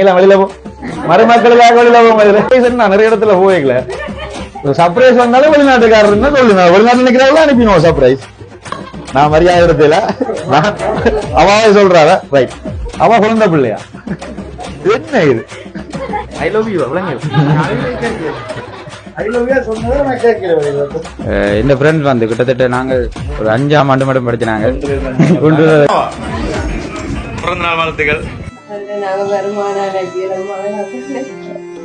எல்லாம் வெளியில போ. மருமக்களுக்காக வெளியில போக நான் நிறைய இடத்துல போய்க்கல சர்ப்ரைஸ் வந்தாலும் வெளிநாட்டுக்காரர் தான் சொல்லுங்க? வெளிநாட்டு நிக்கிறவங்க அனுப்பிடுவோம் சர்ப்ரைஸ் நான் மரியாதை இடத்துல நான் அவாவே சொல்றாரா? ரைட் அவ குழந்தை பிள்ளையா? என்ன இது? ஐ லவ் யூ இந்த ஃப்ரெண்ட்ஸ் வந்து கிட்டத்தட்ட நாங்க ஒரு அஞ்சாம் ஆண்டு மட்டும் படிச்சினாங்க கொண்டு பிறந்த நாள் வாழ்த்துக்கள்.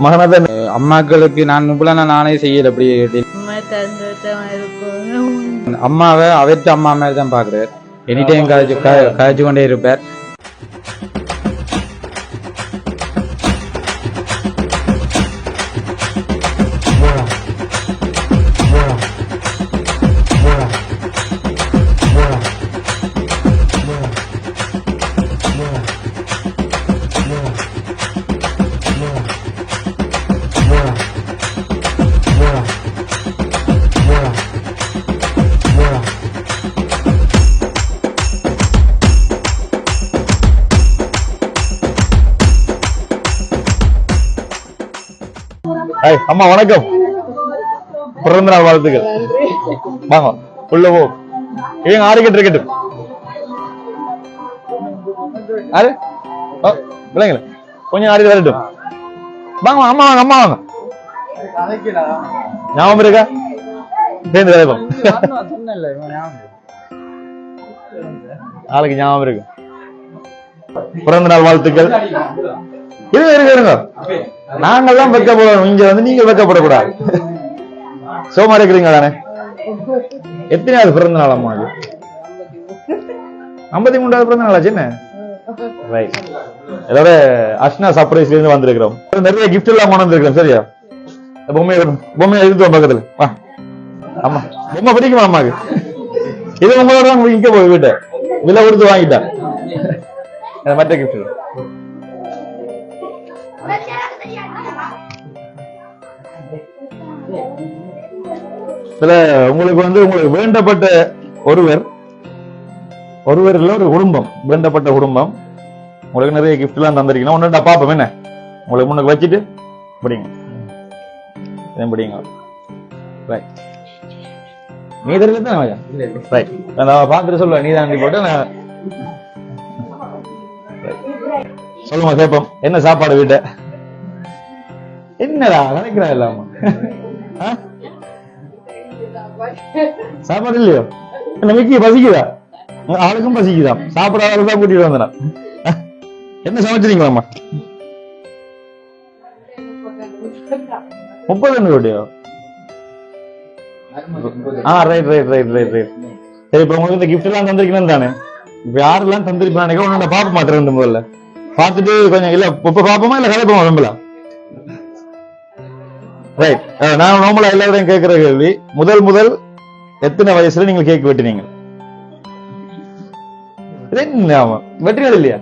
மகனதன் அம்மாக்களுக்கு நான் இப்பெல்லாம் நானே செய்யல அப்படி அம்மாவை அவற்ற அம்மா மாதிரி தான் பாக்குறாரு எனி டைம் கதைச்சு கதைச்சு கொண்டே இருப்பார். அம்மா வணக்கம். பிறந்த நாள் வாழ்த்துக்கள். வாங்க உள்ள போ. ஏங்க ஆடிக்கிட்டு இருக்கட்டும். ஆறு ஓ, கொஞ்சம் ஆடி வரட்டும். வாங்க அம்மா வாங்க அம்மா வாங்க. ஞாபகம் இருக்கா? சேர்ந்து விளையாடும் நாளைக்கு ஞாபகம் இருக்கு. பிறந்த நாள் வாழ்த்துக்கள். இருங்க இருங்க இருங்க. நாங்கெல்லாம் வெக்கப்படணும். இங்க வந்து நீங்க வெக்கப்படக்கூடாது. சோமா இருக்கிறீங்க தானே எத்தனையாவது பிறந்த நாள் அம்மா இது? ஐம்பத்தி மூன்றாவது பிறந்த நாளா சின்ன ரைட் இதோட அஷ்னா சர்ப்ரைஸ்ல இருந்து வந்திருக்கிறோம். நிறைய கிஃப்ட் எல்லாம் கொண்டு வந்திருக்கிறோம் சரியா? இந்த பொம்மையை பொம்மையை இழுத்து பக்கத்துல. வா. ஆமா பொம்மை பிடிக்குமா அம்மாக்கு? இது உங்களோட தான் இங்க போய் வீட்டை. விலை கொடுத்து வாங்கிட்டேன் மற்ற கிஃப்ட் இதுல உங்களுக்கு வந்து உங்களுக்கு வேண்டப்பட்ட ஒருவர் ஒருவர் இல்ல ஒரு குடும்பம் வேண்டப்பட்ட குடும்பம். உங்களுக்கு நிறைய gift எல்லாம் தந்திருக்கீங்க. ஒன்னு பாப்போம் என்ன? உங்களுக்கு முன்னுக்கு வச்சுட்டு படிங்க. இதையும் படிங்க. ரைட் நீ தெரியல தானே ரைட் நான் பார்த்துட்டு சொல்லுவேன். நீ தான் போட்டு நான். சொல்லுங்க கேப்போம். என்ன சாப்பாடு வீட்டை? என்னடா நினைக்கிறா இல்லாம? சாப்பாடு இல்லையோ? நமக்கு பசிக்குதா? ஆளுக்கும் பசிக்குதா? சாப்பிடாத ஆளு தான் கூட்டிட்டு வந்தனா. என்ன சமைச்சிருக்கீங்களாம்மா முப்பது ரெண்டு கோட்டியோ ஆ right right right right right சரி இப்ப உங்களுக்கு இந்த கிஃப்ட் எல்லாம் தந்திருக்கணும் தானே. இப்ப யாரெல்லாம் தந்திருப்பானே ஒன்னு பாப்ப மாட்டேன் முதல்ல. பார்த்துட்டு கொஞ்சம் இல்ல இப்ப பாப்போமா இல்ல கதைப்போமா வெம்பலாம் ரைட் நான் நார்மலா எல்லாரையும் கேட்கிற கேள்வி. முதல் முதல் எத்தனை வயசுல நீங்க கேக் வெட்டினீங்க? ஆமா? வெட்டினது இல்லையா?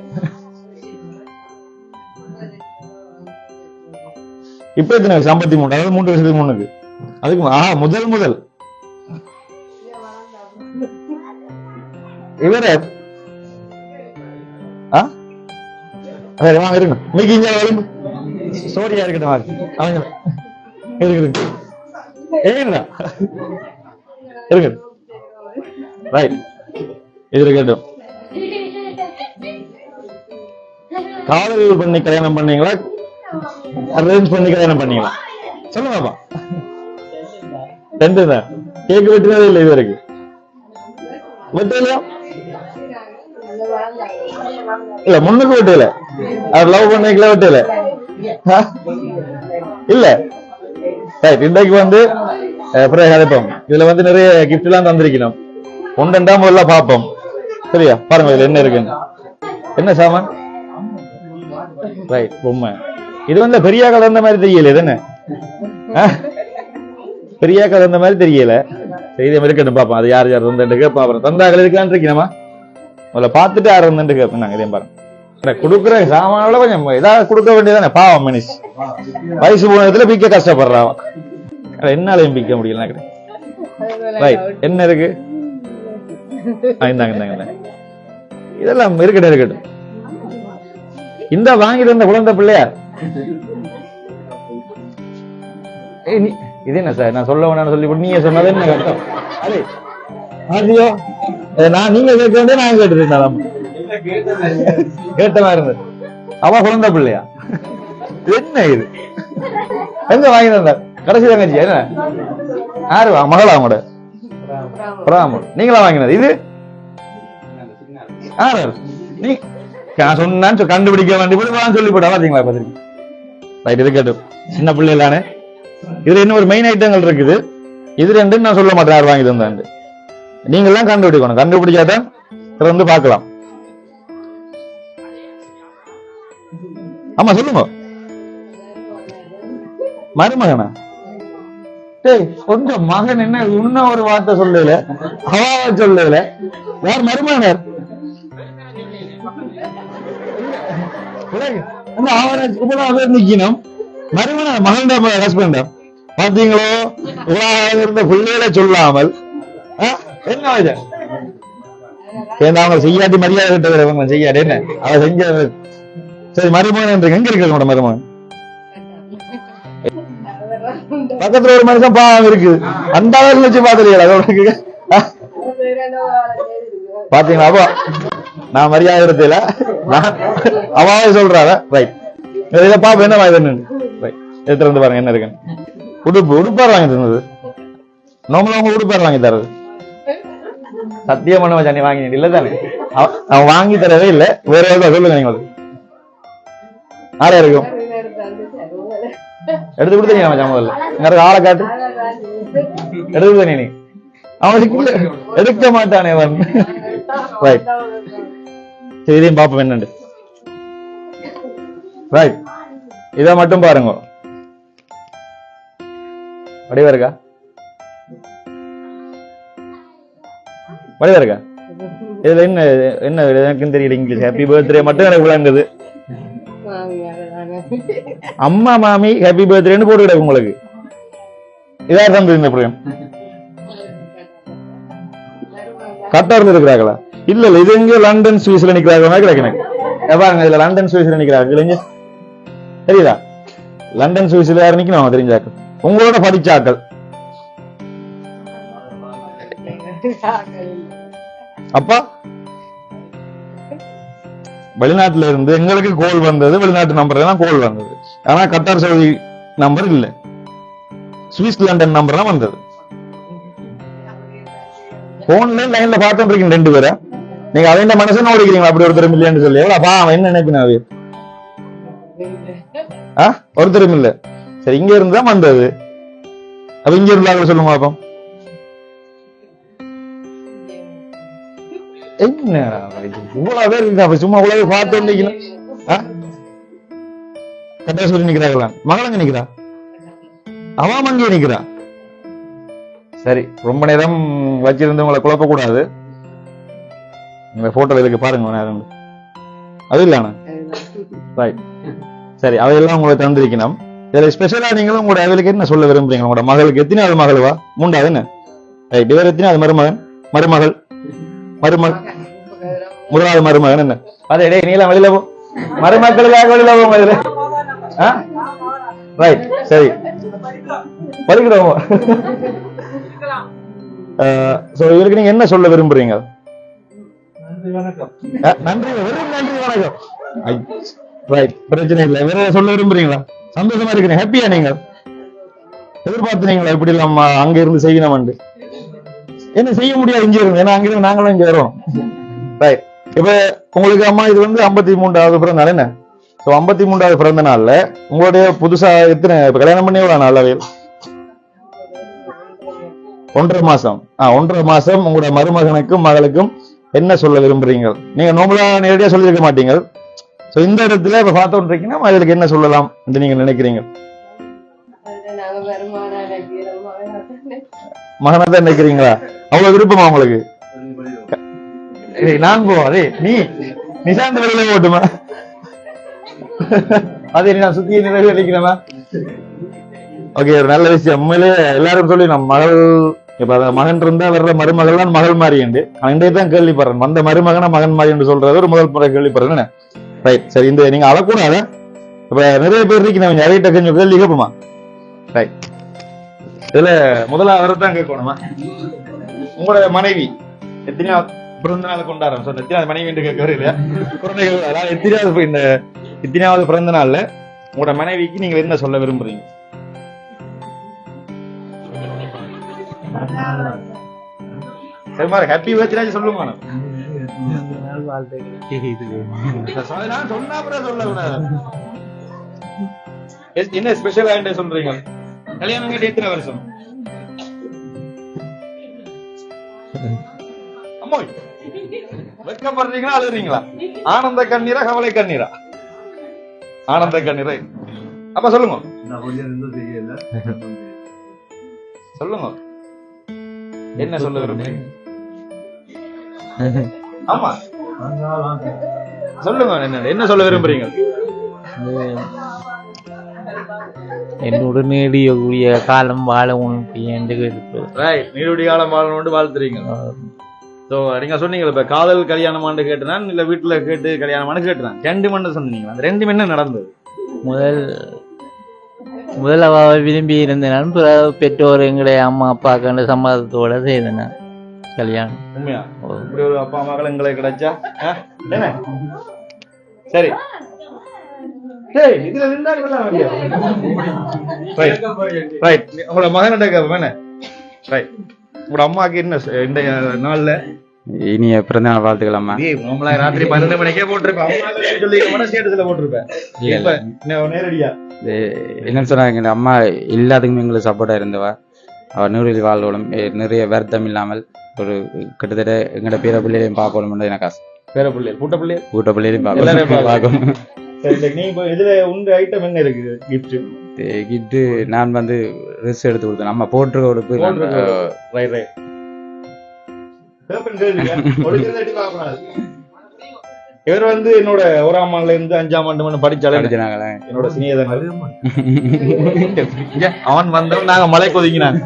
இப்ப எத்தனை வயசு? ஐம்பத்தி மூணு. அதாவது மூன்று வருஷத்துக்கு மூணுக்கு அதுக்கு ஆ முதல் முதல். இவர? ஆ? சரி வாங்க இருங்க இன்னைக்கு இங்க வருங்க சோடியா இருக்கட்டும் வாங்க அவங்க இருக்கு இருக்கு ஏங்களா இருங்க ரைட் இது இருக்கட்டும் காதல் பண்ணி கல்யாணம் பண்ணீங்களா அரேஞ்ச் பண்ணி கல்யாணம் பண்ணீங்களா சொல்லுங்க பாப்பா ரெண்டு தான் கேக் வெட்டினதே இல்லை இது வரைக்கும் வெட்டலையா இல்ல முன்னுக்கு விட்டுல. அவர் லவ் பண்ணிக்கல வெட்டல. இல்ல. ரைட் இன்றைக்கு வந்து அப்புறம் கதைப்போம். இதுல வந்து நிறைய கிஃப்ட் எல்லாம் தந்திருக்கணும். ஒன்று ரெண்டாம் முதல்ல பார்ப்போம். சரியா? பாருங்க இதுல என்ன இருக்குன்னு. என்ன சாமான்? ரைட் பொம்மை. இது வந்து பெரிய கலந்த மாதிரி தெரியல இது என்ன? பெரிய கலந்த மாதிரி தெரியல. சரி, இதே இருக்கட்டும் பார்ப்போம். அது யார் யார் இருந்துட்டு கேட்போம். அப்புறம் தந்தாக்கள் இருக்கான்னு இருக்கணுமா? உங்களை பார்த்துட்டு யார் இருந்துட்டு கேட்பேன் நாங்க இதையும் பாருங்க. அட, கொடுக்குற சாமானோட கொஞ்சம் ஏதாவது கொடுக்க வேண்டியதானே பாவம் மனுஷ். வயசு போனதுல பிக்க கஷ்டப்படுறான் என்னாலையும் பிக்க முடியல ரைட் என்ன இருக்கு? இந்தாங்க இந்தாங்க இதெல்லாம் இருக்கட்டும் இருக்கட்டும். இந்த வாங்கிட்டு இருந்த குழந்தை பிள்ளையார் இது என்ன சார்? நான் சொல்ல வேணாம்னு சொல்லி நீங்க சொன்னது என்ன கஷ்டம்? நான் நீங்க கேட்க வேண்டிய நான் கேட்டுருந்தேன் கேட்ட மாதிரி இருந்தது. அவ குழந்த பிள்ளையா? என்ன இது? எங்க வாங்கி தந்தார் கடைசி தங்கச்சி என்ன? யாரு வா- மகளா அவங்களோட பிராமன் நீங்களா வாங்கினது? இது? யாரு நீ நான் சொன்னான்னு கண்டுபிடிக்க வேண்டிய போது சொல்லி போட்டா பாத்தீங்களா பாத்திருக்கீங்க ரைட் இது கேட்டு. சின்ன பிள்ளைகளானே இதுல இன்னும் ஒரு மெயின் ஐட்டங்கள் இருக்குது. இது ரெண்டு நான் சொல்ல மாட்டேன் யார் வாங்கி தந்தாண்டு நீங்களாம் கண்டுபிடிக்கணும். கண்டுபிடிச்சாதான் திறந்து பார்க்கலாம். ஆமா சொல்லுங்க. மருமகனா? டேய் கொஞ்சம் மகன் என்ன? இன்னும் ஒரு வார்த்தை சொல்லல. அவாவ சொல்லல. யார் மருமகனார் அவனை இவ்வளவு பேர் நிக்கணும். மருமகனா மகன் ஹஸ்பண்டா பாத்தீங்களோ? இருந்த பிள்ளைகளை சொல்லாமல் என்ன இது ஏன்னா அவங்க செய்யாட்டி மரியாதை கிட்ட இவங்க செய்யாரு என்ன? அவ செஞ்ச சரி மருமகன் எங்க இருக்கு உங்களோட மருமகன்? பக்கத்துல ஒரு மனுஷன் பாவம் இருக்கு. அந்த அளவுக்கு வச்சு பாத்துறீங்களா அதோட பாத்தீங்களா? அப்போ நான் மரியாதை இடத்துல நான் அவாவே சொல்றாங்க ரைட் இதை பாப்ப என்ன வாய் தரணும் ரைட் எடுத்து வந்து பாருங்க என்ன இருக்குன்னு. உடுப்பு உடுப்பார் வாங்கி தந்தது நம்மள அவங்க உடுப்பார் வாங்கி தரது. சத்தியம் பண்ண வச்சா நீ வாங்கி இல்ல தானே அவன் வாங்கி தரவே இல்ல. வேற ஏதாவது சொல்லுங்க நீங்க ஆறா இருக்கும் எடுத்து கொடுத்தீங்க மச்சான் முதல்ல. நேரம் இருக்க ஆளை காட்டு. எடுத்து கொடுத்தீங்க நீ. அவனுக்கு எடுக்க மாட்டானே அவன். ரைட் சரி இதையும் பாப்போம் என்னண்டு ரைட் இதை மட்டும் பாருங்க. அப்படியே இருக்கா? வடிவா இருக்கா? இதுல என்ன என்ன எனக்கும் தெரியல இங்கிலீஷ். ஹாப்பி பர்த்டே மட்டும் எனக்கு விளங்குது. அம்மா மாமி ஹாப்பி பர்த்டேன்னு போட்டு கிடக்கு உங்களுக்கு. இதா தந்தது இந்த பிரயம் கட்டார்ல இருக்கிறாங்களா இல்ல இல்ல இது எங்க லண்டன் சுவிஸ்ல நிக்கிறாங்க மாதிரி எனக்கு. பாருங்க இதுல லண்டன் சுவிஸ்ல நிக்கிறாங்க இல்லைங்க தெரியுதா? லண்டன் சுவிஸ்ல யார் நிக்கணும் தெரிஞ்சாக்கள் உங்களோட படிச்சாக்கள். அப்பா வெளிநாட்டுல இருந்து எங்களுக்கு கோல் வந்தது வெளிநாட்டு நம்பர் தான் கோல் வந்தது. ஆனா கத்தார் சவுதி நம்பர் இல்ல. சுவிஸ் நம்பர் தான் வந்தது. போன்ல லைன்ல பார்த்துட்டு இருக்கீங்க ரெண்டு பேரை. நீங்க அவன் மனசு ஓடிக்கிறீங்களா? அப்படி ஒருத்தர் இல்லையான்னு சொல்லி. எவ்வளவு அப்பா அவன் என்ன நினைப்பினா ஆ? ஒருத்தரும் இல்ல. சரி இங்க இருந்து தான் வந்தது. அப்ப இங்க இருந்தாங்க சொல்லுங்க பாப்போம்? என்ன இவ்வளவு பேர் இருக்கா அப்ப சும்மா இவ்வளவு பேர் பார்த்து நிக்கணும் கட்டா சொல்லி நிக்கிறாங்களா மகளங்க நிக்கிறா? அவன் அங்கே நிக்கிறா? சரி ரொம்ப நேரம் வச்சிருந்தவங்களை குழப்ப கூடாது. இந்த போட்டோல இருக்கு பாருங்க நேரம். அது இல்ல ரைட் சரி அவையெல்லாம் உங்களுக்கு தந்திருக்கணும். இதுல ஸ்பெஷலா நீங்களும் உங்களோட அவளுக்கு என்ன சொல்ல விரும்புறீங்க? உங்களோட மகளுக்கு எத்தனாவது மகள்வா மூண்டாவது என்ன? ரைட் இவர் எத்தனாவது மருமகன்? மருமகள்? மருமகள் முதலாவது மருமகன் என்ன? அதே டேய் நீலாம் வெளியில போ. மருமக்களுக்காக வெளியில போங்க இதுல ரைட் சரி. படிக்கிறோம். சோ இவருக்கு நீங்க என்ன சொல்ல விரும்புறீங்க? நன்றி வெறும் நன்றி வணக்கம். ரைட் பிரச்சனை இல்லை. வேற சொல்ல விரும்புறீங்களா? சந்தோஷமா இருக்கிறீங்க. ஹாப்பியா நீங்க? எதிர்பார்த்தீங்களா இப்படி நம்ம அங்க இருந்து செய்யணும் என்ன செய்ய முடியாது இங்கே இருக்கும் ஏன்னா அங்கிருந்து நாங்களும் இங்கே வரோம். ரைட் இப்ப உங்களுக்கு அம்மா இது வந்து ஐம்பத்தி மூன்றாவது பிறந்த நாள் என்ன? ஸோ ஐம்பத்தி மூன்றாவது பிறந்த நாள்ல உங்களுடைய புதுசா எத்தனை இப்ப கல்யாணம் பண்ணி எவ்வளவு நாள் அளவில் ஒன்றரை மாசம். ஆ ஒன்றரை மாசம் உங்களோட மருமகனுக்கும் மகளுக்கும் என்ன சொல்ல விரும்புறீங்க? நீங்க நோம்பலா நேரடியா சொல்லியிருக்க மாட்டீங்க. சோ இந்த இடத்துல இப்ப பார்த்தோன்றீங்கன்னா மகளுக்கு என்ன சொல்லலாம் என்று நீங்க நினைக்கிறீங்க? மகனை தான் நினைக்கிறீங்களா? அவ்வளவு விருப்பமா உங்களுக்கு? நான் போ அதே நீ நிசாந்த் வெளியில போட்டுமா அதே நான் சுத்தி நிறைவேற்றிக்கிறேமா ஓகே ஒரு நல்ல விஷயம். உண்மையிலே எல்லாரும் சொல்லி நம்ம மகள் இப்ப மகன் இருந்தா வர்ற மருமகள் தான் மகள் மாறி உண்டு அண்டே தான் கேள்விப்படுறேன். வந்த மருமகனை மகன் மாறி என்று சொல்றது ஒரு முதல் முறை கேள்விப்படுறேன்? ரைட் சரி இந்த நீங்க அழக்கூடாத. இப்ப நிறைய பேர் இருக்கு நான் நிறைய கொஞ்சம் கேள்வி கேட்போமா? ரைட் இதுல முதலாவது தான் கேட்கணுமா? உங்களோட மனைவி எத்தனையாவது பிறந்த நாள் கொண்டாடுறோம்? சொன்ன எத்தனாவது மனைவி என்று கேட்கவே இல்லையா குழந்தைகள் அதாவது எத்தனையாவது இந்த எத்தனையாவது பிறந்த நாள்ல உங்களோட மனைவிக்கு நீங்க என்ன சொல்ல விரும்புறீங்க? சரி மாதிரி ஹாப்பி பர்த்டே சொல்லுங்க சொன்னா எஸ்- என்ன ஸ்பெஷல் ஆண்டு சொல்றீங்க? கல்யாணம் கட்டி எத்தனை வருஷம்? அம்மோய் வெட்கப்படுறீங்களா அழுறீங்களா ஆனந்த கண்ணீரா கவலை கண்ணீரா? ஆனந்த கண்ணீரை. அப்ப சொல்லுங்க. சொல்லுங்க. என்ன சொல்ல விரும்புறீங்க? ஆமா சொல்லுங்க என்ன என்ன சொல்ல விரும்புறீங்க? என்னோட நீடியக்கூடிய காலம் வாழ உனக்கு என்று கேட்டு ரைட் நீடுடி காலம் வாழணும்னு வாழ்த்துறீங்க. சோ நீங்க சொன்னீங்க இப்ப காதல் கல்யாணமான்னு கேட்டுனான் இல்ல வீட்டுல கேட்டு கல்யாணமானு கேட்டுனான்? ரெண்டு மணி சொன்னீங்க. அந்த ரெண்டு என்ன நடந்தது? முதல் முதல் அவ விரும்பி இருந்தேன் பிறகு பெற்றோர் எங்களுடைய அம்மா அப்பா கண்டு சம்மதத்தோட செய்தேன் கல்யாணம். உண்மையா? இப்படி ஒரு அப்பா மகள் எங்களுக்கு கிடைச்சா? சரி. இதுல இருந்தா உங்களோட என்ன? ரைட் உங்களோட அம்மாக்கு என்ன ச- இந்த நாள்ல? இனிய பிறந்தநாள் வாழ்த்துக்கள் அம்மா ஏய், நம்மள ராத்திரி பன்னெண்டு மணிக்கே போட்டிருப்பேன். அம்மா சொல்லி மன ஸ்டேட்டஸ்ல போட்டிருப்பேன். இல்ல, இப்ப நே- நேரடியா? இது என்னன்னு சொன்னா எங்க அம்மா எல்லாத்துக்குமே எங்களுக்கு சப்போர்ட்டா இருந்தவா? அவர் நூறில் வாழ்வோடும் நிறைய வருத்தம் இல்லாமல் ஒரு கிட்டத்தட்ட எங்களோட பிற பிள்ளைகளையும் பார்க்கணும்னு எனக்கு ஆசை. பேர பிள்ளை பூட்ட பிள்ளை? கூட்ட பிள்ளைகளையும் எல்லாரையும் பார்க்கணும். பார்க்கணும். இதுல உங்க ஐட்டம் என்ன இருக்கு கிஃப்ட் கிட்டு நான் வந்து ரிஸ்க் எடுத்து கொடுத்தேன். நம்ம நான், போட்டிருக்க பார்க்கக்கூடாது. இவர் வந்து என்னோட ஓராம் ஆண்டுல இருந்து அஞ்சாம் ஆண்டு மட்டும் படிச்சாலே. என்னோட இங்க அவன் வந்தவன் நாங்க மலை கொதிங்கினாங்க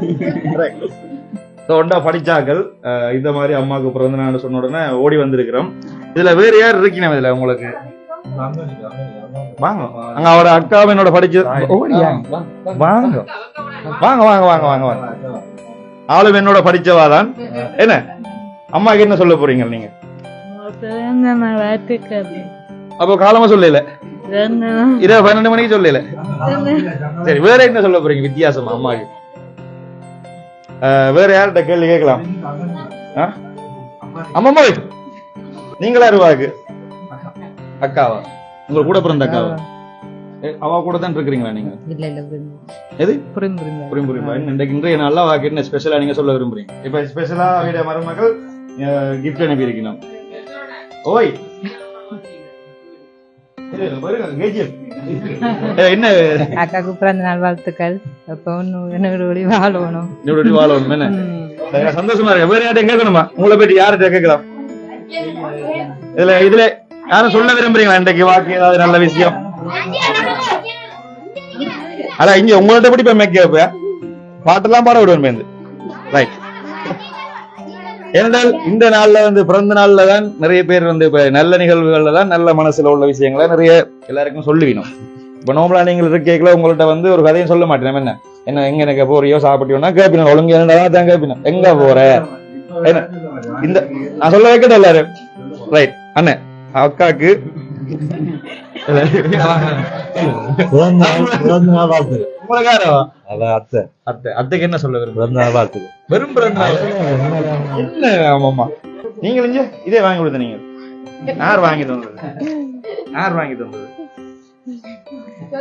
ஒண்டா படிச்சாக்கள் இந்த மாதிரி அம்மாவுக்கு பிறந்த நாள் சொன்ன உடனே ஓடி வந்திருக்கிறோம். இதுல வேற யார் இருக்கீங்க இதுல உங்களுக்கு? வாங்க அங்க அவரோட அக்காவும் என்னோட படிச்சு ஓடியா? வாங்க வாங்க வாங்க. வாங்க. வாங்க வாங்க ஆளும் என்னோட படிச்சவாதான் என்ன? அம்மாக்கு என்ன சொல்ல போறீங்க நீங்க? அப்போ காலமா சொல்லல. இரவு பன்னெண்டு மணிக்கு சொல்லல. சரி வேற என்ன சொல்ல போறீங்க வித்தியாசமா அம்மாக்கு? வேற யார்கிட்ட கேள்வி கேட்கலாம்? ஆ? அம்மம்மா நீங்களா இருவாக்கு? அக்காவா? உங்க கூட பிறந்த அக்காவா? அவ கூட தான் இருக்கிறீங்களா நீங்க? இல்ல இல்ல எது? புரியும் புரியும் புரியும். இன்றைக்கு இன்றைய நாள்ல வாக்கு என்ன ஸ்பெஷலா நீங்க சொல்ல விரும்புறீங்க? இப்ப ஸ்பெஷலா வீட மருமகள் கிஃப்ட் அனுப்பி இருக்கணும் ஓய்! என்ன? அக்காவுக்கு பிறந்த நாள் வாழ்த்துக்கள். அப்போ என்னோட வாழணும். வாழணும் என்ன? சந்தோஷமா இருக்கு. வேற யார்ட்ட கேட்கணுமா? உங்களை போயிட்டு யார்கிட்ட கேட்கலாம்? இதுல இதுல யாரும் சொல்ல விரும்புறீங்களா? இன்றைக்கு வாக்கு ஏதாவது நல்ல விஷயம்? அட இங்க உங்கள்ட்ட எப்படி போய் மேக்க பாட்டெல்லாம் பாட விடுவேன் மேந்து. ரைட் ஏனென்றால் இந்த நாள்ல வந்து பிறந்த நாள்ல தான் நிறைய பேர் வந்து இப்ப நல்ல நிகழ்வுகள்ல தான் நல்ல மனசுல உள்ள விஷயங்களை நிறைய எல்லாருக்கும் சொல்லுவீனும். இப்ப நோம்பலா நீங்கள் இருக்கேக்கல உங்கள்ட்ட வந்து ஒரு கதையும் சொல்ல மாட்டேன். என்ன? என்ன எங்க எனக்கு போறியோ சாப்பிட்டியோன்னா கேப்பினா ஒழுங்கு என்னடா தான் கேப்பினா எங்க போற? என்ன? இந்த நான் சொல்ல வைக்கட்டும் எல்லாரும். ரைட் அண்ணன் அக்காக்கு. அத்தைக்கு என்ன சொல்ல வெறும் நாள். என்ன ஆமாமா நீங்க இங்க இதே வாங்கி கொடுத்த நீங்க. யார் வாங்கி தந்தது? யார் வாங்கி தந்தது?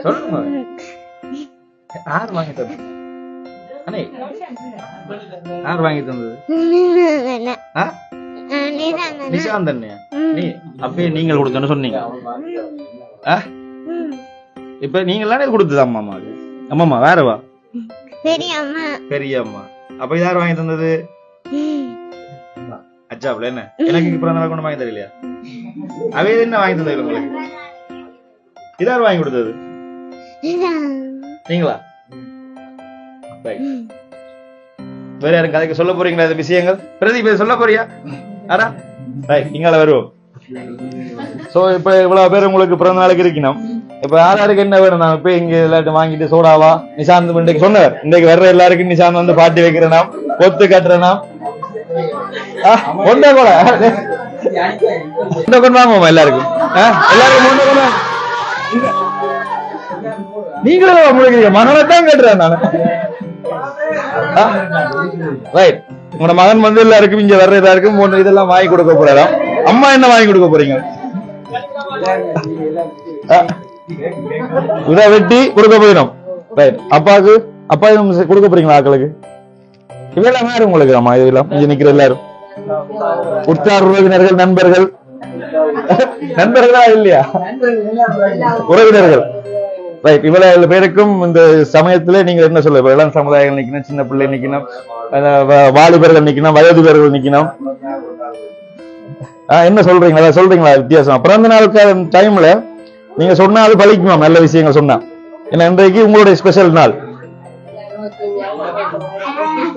சொல்லுங்க. யார் வாங்கி தந்தது? அண்ணே யார் வாங்கி தந்தது? ஆ? நிஷாந்த் அண்ணையா நீ அப்பயே நீங்கள் கொடுத்தேன்னு சொன்னீங்க? இப்ப நீங்க எல்லாரும் கொடுத்தது அம்மா அம்மாவுக்கு அம்மாமா வேறவா பெரியம்மா. பெரிய அம்மா அப்ப யார் வாங்கி தந்தது? அச்சாப்ல என்ன? எனக்கு இப்ப பிறந்த நாள் கொண்டு வாங்கி தரலையா? அவே என்ன வாங்கி தந்தது உங்களுக்கு? இதார் வாங்கி கொடுத்தது? நீங்களா. வேற யாரும் கதைக்கு சொல்ல போறீங்களா இந்த விஷயங்கள்? பிரதீப் சொல்ல போறியா? ரைட் இங்கால வருவோம். சோ இப்ப இவ்வளவு பேர் உங்களுக்கு பிறந்த நாளுக்கு இருக்கணும். இப்ப யார் யாருக்கு என்ன வேணும்? நான் போய் இங்க எல்லாத்தையும் வாங்கிட்டு சோடாவா நிசாந்த் இன்றைக்கு சொன்னார். இன்றைக்கு வர்ற எல்லாருக்கும் நிசாந்த் வந்து பாட்டி வைக்கிறனாம் கொத்து கட்டுறனாம் ஒன்றே கூட கொண்டு வாங்குவோமா எல்லாருக்கும். ஆ? எல்லாருக்கும் ஒன்றை கொண்டு வாங்க. நீங்களும் கேட்டுறேன் நான். ரைட் உங்களோட மகன் வந்து எல்லாருக்கும் இங்க வர்ற எல்லாருக்கும் இதெல்லாம் வாங்கி கொடுக்க போறாராம் அம்மா என்ன வாங்கி கொடுக்க போறீங்க? இதை வெட்டி கொடுக்க போயிடும். ரைட் அப்பாவுக்கு அப்பா எதுவும் கொடுக்க போறீங்களா ஆக்களுக்கு? இவெல்லாம் யாரும் உங்களுக்கு அம்மா? இதெல்லாம் இங்க நிக்கிற எல்லாரும். உற்றார் உறவினர்கள் நண்பர்கள். நண்பர்களா இல்லையா? உறவினர்கள். ரைட் இவ்வளவு பேருக்கும் இந்த சமயத்துல நீங்க என்ன சொல்ல இளம் சமுதாயம் நிக்கணும் சின்ன பிள்ளை நிக்கணும் வாலிபர்கள் நிக்கணும் வயதுபர்கள் நிக்கணும். என்ன சொல்றீங்களா சொல்றீங்களா? வித்தியாசம்? பிறந்த நாளுக்கு டைம்ல நீங்க சொன்னா அது பழிக்குமா நல்ல விஷயங்கள் சொன்னா. ஏன்னா இன்றைக்கு உங்களுடைய ஸ்பெஷல் நாள்.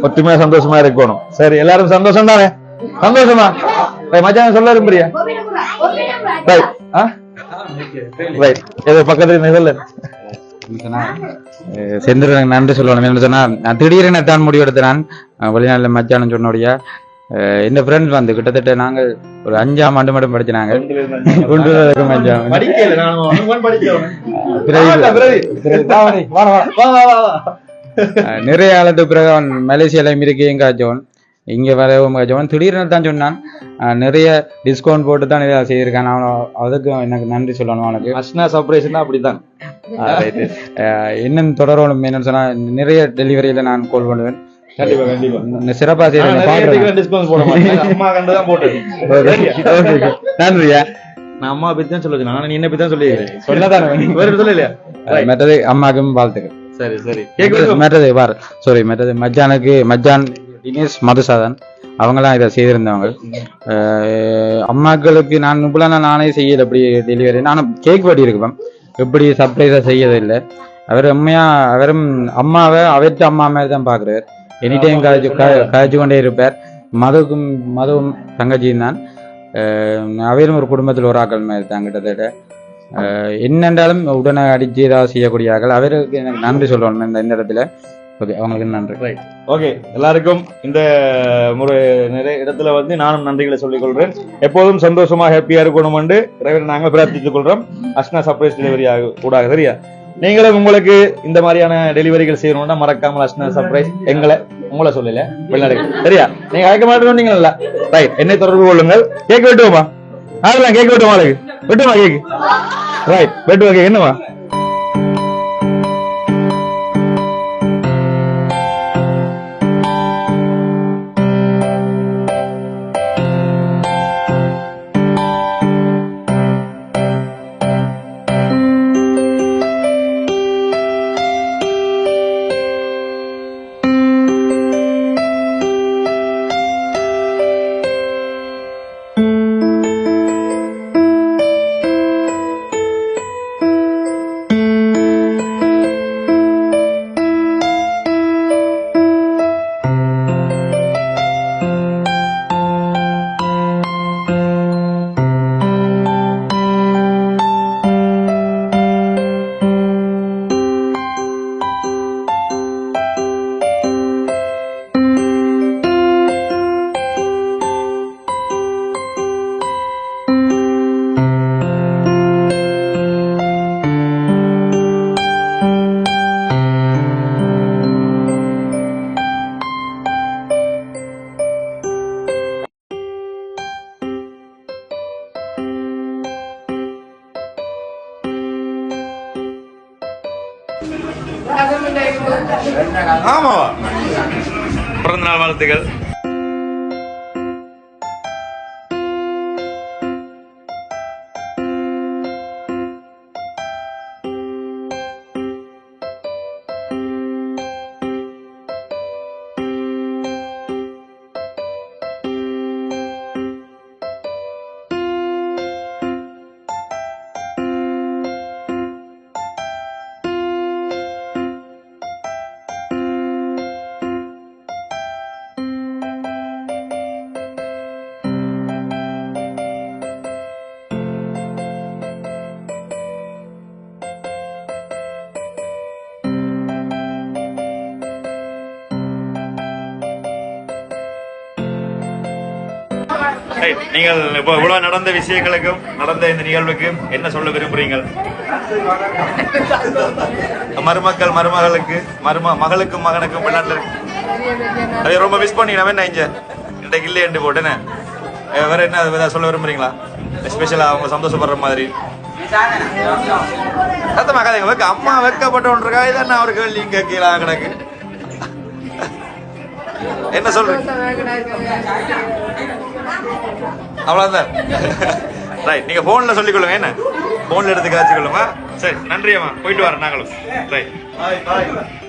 ஒத்துமையா சந்தோஷமா இருக்கணும். சரி எல்லாரும் சந்தோஷம் தானே? சந்தோஷமா? மச்சான் சொல்ல விரும்புறியா? ரைட் ஆ? ரைட் ஏதோ பக்கத்துல நிகழ்ல செந்திரனுக்கு நன்றி சொல்லணும். என்ன சொன்னா நான் திடீரென தான் முடிவெடுத்து நான். அஹ், மச்சானம் சொன்னோடைய இந்த ஃப்ரெண்ட்ஸ் வந்து கிட்டத்தட்ட நாங்கள் ஒரு அஞ்சாம் ஆண்டு மட்டும் வரைக்கும் அஞ்சாம் நிறைய காலத்துக்கு பிறகு அவன் மலேசியால இருக்கு எங்க ஜோன் இங்க வரவும் ஜோன் திடீர்னு தான் சொன்னான். நிறைய டிஸ்கவுண்ட் போட்டு தான் இதை செய்திருக்கான். அவன் அதுக்கு எனக்கு நன்றி சொல்லணும் அவனுக்கு. சப்ரேஷன் அப்படித்தான் ஆ, right. அஹ், இன்னும் தொடரணும் என்னன்னு சொன்னா நிறைய டெலிவரியில நான் கால் பண்ணுவேன். கண்டிப்பா கண்டிப்பா. சிறப்பா டிஸ்கவுண்ட் போட மாட்டேன். அம்மா கண்டு தான் போட்டது நன்றியா? நான் அம்மா பத்தி தான் சொல்லுவேன் நான் நீ என்ன பத்தி தான் சொல்லிடுறேன் சொன்னதானே வேற சொல்லலையா? மற்றது அம்மாக்கும் வாழ்த்துக்கள். சரி சரி. மற்றது பார். சாரி மற்றது மச்சானுக்கு மச்சான் தினேஷ் மதுசாதன். அவங்களாம் இதை செய்திருந்தவங்க. அம்மாக்களுக்கு நான் இப்பெல்லாம் நானே செய்யல எப்படி டெலிவரி நானும் கேக் வெட்டி இருக்குவேன் எப்படி சர்ப்ரைஸா செய்யறதில்லை. அவர் உண்மையா அவரும் அம்மாவை அவர்கிட்ட அம்மா மாதிரி தான் பாக்குறாரு. எனி டைம் கழிச்சு கழிச்சு கொண்டே இருப்பார். மதுக்கும் மதுவும் தங்கச்சியும் தான். அவரும் ஒரு குடும்பத்தில் ஒரு ஆக்கள் மாதிரி தான் கிட்டத்தட்ட. என்னென்றாலும் உடனே அடிச்சு ஏதாவது செய்யக்கூடிய ஆக்கள். அவருக்கு எனக்கு நன்றி சொல்லணும் இந்த இந்த இடத்துல. ஓகே அவங்களுக்கு நன்றி. ஓகே எல்லாருக்கும் இந்த முறை நிறைய இடத்துல வந்து நானும் நன்றிகளை சொல்லிக் கொள்றேன் எப்போதும் சந்தோஷமா ஹாப்பியா இருக்கணும் என்று இறைவனை நாங்கள் பிரார்த்தித்துக் கொள்றோம் அஷ்னா சர்ப்ரைஸ் டெலிவரி கூடாக சரியா? நீங்களும் உங்களுக்கு இந்த மாதிரியான டெலிவரிகள் செய்யணும்னா மறக்காமல் அஷ்னா சர்ப்ரைஸ் எங்களை உங்களை சொல்லல வெளிநாடு சரியா? நீங்க அழைக்க மாட்டேன்னீங்கல்ல ரைட் என்னை தொடர்பு கொள்ளுங்கள். கேக் வெட்டுவோமா? ஆகலாம் கேக் வெட்டுவோமா அதுக்கு வெட்டுமா கேக் ரைட் வெட்டுவா கேக் என்னவா ரைட் நீங்கள் இப்போ இவ்வளோ நடந்த விஷயங்களுக்கும் நடந்த இந்த நிகழ்வுக்கும் என்ன சொல்ல விரும்புறீங்க மருமக்கள் மருமகளுக்கு மரும மகளுக்கும் மகனுக்கும் வெளிநாட்டுல அதை ரொம்ப மிஸ் பண்ணி நான் என்ன இங்க. இன்றைக்கு இல்லையண்டு போட்டேன்னு வேற என்ன ஏதாவது சொல்ல விரும்புறீங்களா? எஸ்பெஷலாக அவங்க சந்தோஷப்படுற மாதிரி. சத்தமா கதைங்க வைக்க. அம்மா வைக்கப்பட்டவன்றிருக்கா இதான் நான் ஒரு கேள்வி கேட்கலாம் கிடக்கு. என்ன சொல்றீங்க? அவ்வளோதான் ரைட் நீங்கள் ஃபோனில் சொல்லிக்கொள்ளுங்க என்ன? ஃபோனில் எடுத்து காய்ச்சி சரி நன்றி அம்மா போயிட்டு வரேன் நாங்களும். ரைட்